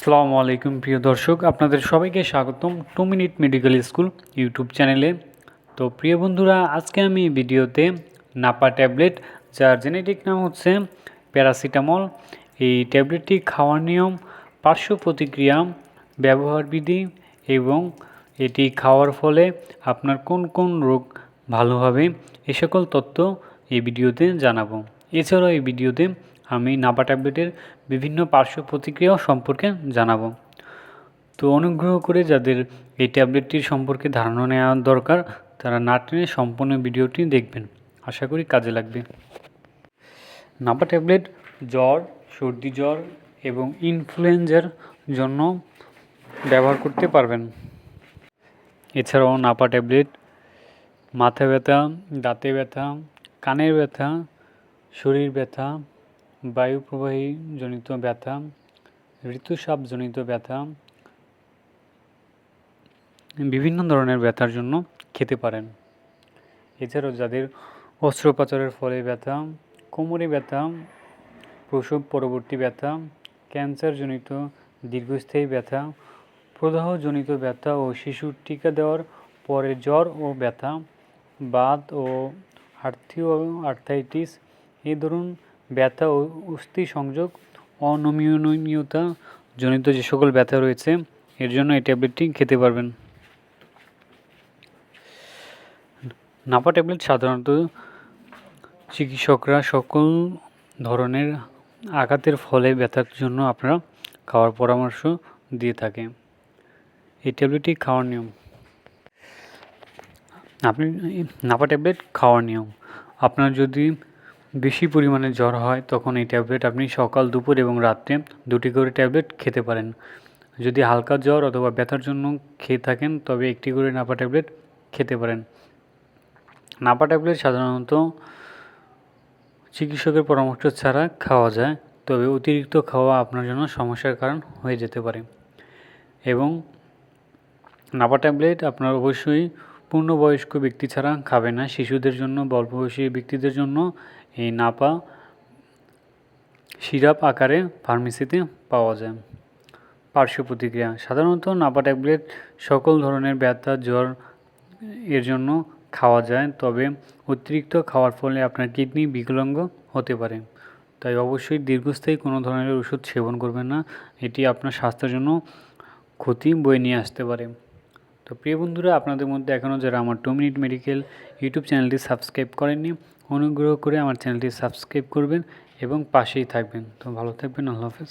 আসসালামু আলাইকুম প্রিয় দর্শক, আপনাদের সবাইকে স্বাগতম two minute medical school YouTube চ্যানেলে। তো প্রিয় বন্ধুরা, আজকে আমি ভিডিওতে নাপা ট্যাবলেট, যার জেনেটিক নাম হচ্ছে প্যারাসিটামল, এই ট্যাবলেটটি খাওয়ার নিয়ম, পার্শ্ব প্রতিক্রিয়া ব্যবহার বিধি এবং এটি খাওয়ার ফলে আপনার কোন কোন রোগ ভালো হবে, এ সকল তথ্য এই ভিডিওতে জানাব। এছাড়াও এই ভিডিওতে আমি নাপা ট্যাবলেটের বিভিন্ন পার্শ্ব প্রতিক্রিয়াও সম্পর্কে জানাব। তো অনুগ্রহ করে যাদের এই ট্যাবলেটটির সম্পর্কে ধারণা নেওয়া দরকার, তারা না টেনে সম্পূর্ণ ভিডিওটি দেখবেন। আশা করি কাজে লাগবে। নাপা ট্যাবলেট জ্বর, সর্দি জ্বর এবং ইনফ্লুয়েঞ্জার জন্য ব্যবহার করতে পারবেন। এছাড়াও নাপা ট্যাবলেট মাথা ব্যথা, দাঁতে ব্যথা, কানের ব্যথা, শরীর ব্যথা বায়ু প্রবাহী জনিত ব্যথা, ঋতুস্রাবজনিত ব্যথা, বিভিন্ন ধরনের ব্যথার জন্য খেতে পারেন। এছাড়াও যাদের অস্ত্রোপচারের ফলে ব্যথা, কোমরে ব্যথা, প্রসব পরবর্তী ব্যথা, ক্যান্সারজনিত দীর্ঘস্থায়ী ব্যথা, প্রদাহজনিত ব্যথা ও শিশুর টিকা দেওয়ার পরে জ্বর ও ব্যথা, বাত ও আর্থিও, আর্থাইটিস এই ধরুন ব্যথা ও অস্থি সংযোগ, অনমনীয়তা জনিত যে সকল ব্যথা রয়েছে, এর জন্য এই ট্যাবলেটটি খেতে পারবেন। নাপা ট্যাবলেট সাধারণত চিকিৎসকরা সকল ধরনের আঘাতের ফলে ব্যথার জন্য আপনারা খাওয়ার পরামর্শ দিয়ে থাকে। এই ট্যাবলেটটি খাওয়ার নিয়ম। আপনি, নাপা ট্যাবলেট খাওয়ার নিয়ম। আপনার যদি বেশি পরিমাণে জ্বর হয়, তখন এই ট্যাবলেট আপনি সকাল, দুপুর এবং রাত্রে দুটি করে ট্যাবলেট খেতে পারেন। যদি হালকা জ্বর অথবা ব্যথার জন্য খেয়ে থাকেন, তবে একটি করে নাপা ট্যাবলেট খেতে পারেন। নাপা ট্যাবলেট সাধারণত চিকিৎসকের পরামর্শ ছাড়া খাওয়া যায়, তবে অতিরিক্ত খাওয়া আপনার জন্য সমস্যার কারণ হয়ে যেতে পারে। এবং নাপা ট্যাবলেট আপনার অবশ্যই পূর্ণবয়স্ক ব্যক্তি ছাড়া খাবে না, শিশুদের জন্য অল্পবয়সী ব্যক্তিদের জন্য এই নাপা সিরাপ আকারে ফার্মেসিতে পাওয়া যায়। পার্শ্ব প্রতিক্রিয়া, সাধারণত নাপা ট্যাবলেট সকল ধরনের ব্যথা, জ্বর এর জন্য খাওয়া যায়, তবে অতিরিক্ত খাওয়ার ফলে আপনার কিডনি বিকলাঙ্গ হতে পারে। তাই অবশ্যই দীর্ঘস্থায়ী কোনো ধরনের ওষুধ সেবন করবেন না, এটি আপনার স্বাস্থ্যের জন্য ক্ষতি বয়ে নিয়ে আসতে পারে। তো প্রিয় বন্ধুরা, আপনাদের মধ্যে এখনও যারা আমার টু মিনিট মেডিকেল ইউটিউব চ্যানেলটি সাবস্ক্রাইব করেননি, অনুগ্রহ করে আমার চ্যানেলটি সাবস্ক্রাইব করবেন এবং পাশেই থাকবেন। তো ভালো থাকবেন, আল্লাহ হাফেজ।